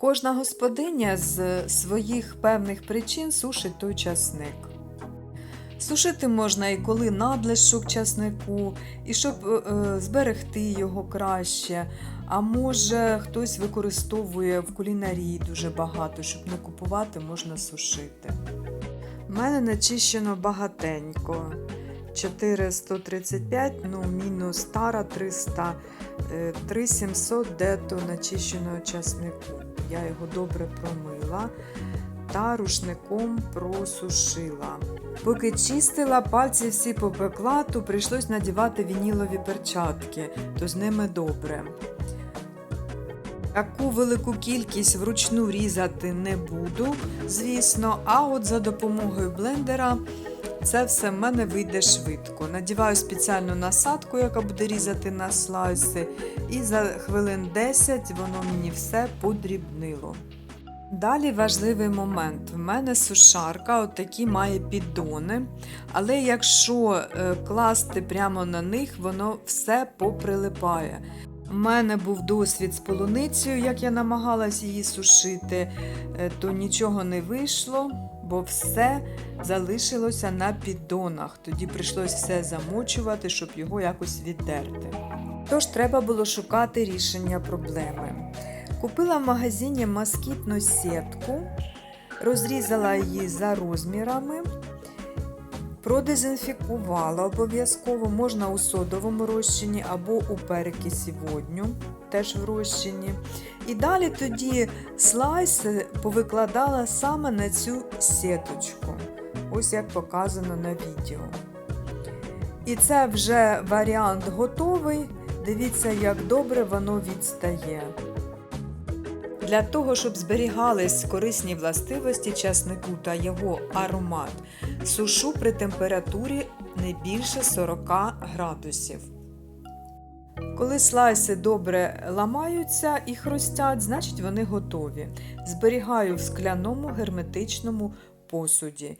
Кожна господиня з своїх певних причин сушить той часник. Сушити можна і коли надлишок часнику, і щоб е, е, зберегти його краще. А може хтось використовує в кулінарії дуже багато, щоб не купувати, можна сушити. У мене начищено багатенько. 435, ну мінус тара 300, е, 3700 дето начищеного часнику. Я його добре промила та рушником просушила. Поки чистила, пальці всі попекла, то прийшлось надівати вінілові перчатки, то з ними добре. Таку велику кількість вручну різати не буду, звісно, а от за допомогою блендера це все в мене вийде швидко. Надіваю спеціальну насадку, яка буде різати на слайси, і за хвилин 10 воно мені все подрібнило. Далі важливий момент. В мене сушарка, от такі має піддони, але якщо е, класти прямо на них, воно все поприлипає. У мене був досвід з полуницею, як я намагалась її сушити, е, то нічого не вийшло, бо все залишилося на піддонах. Тоді прийшлось все замочувати, щоб його якось віддерти. Тож треба було шукати рішення проблеми. Купила в магазині москітну сітку, розрізала її за розмірами, продезінфікувала обов'язково, можна у содовому розчині або у перекисі водню, теж в розчині. І далі тоді слайси повикладала саме на цю сіточку, ось як показано на відео. І це вже варіант готовий. Дивіться, як добре воно відстає. Для того, щоб зберігались корисні властивості часнику та його аромат, сушу при температурі не більше 40 градусів. Коли слайси добре ламаються і хрустять, значить вони готові. Зберігаю в скляному герметичному посуді.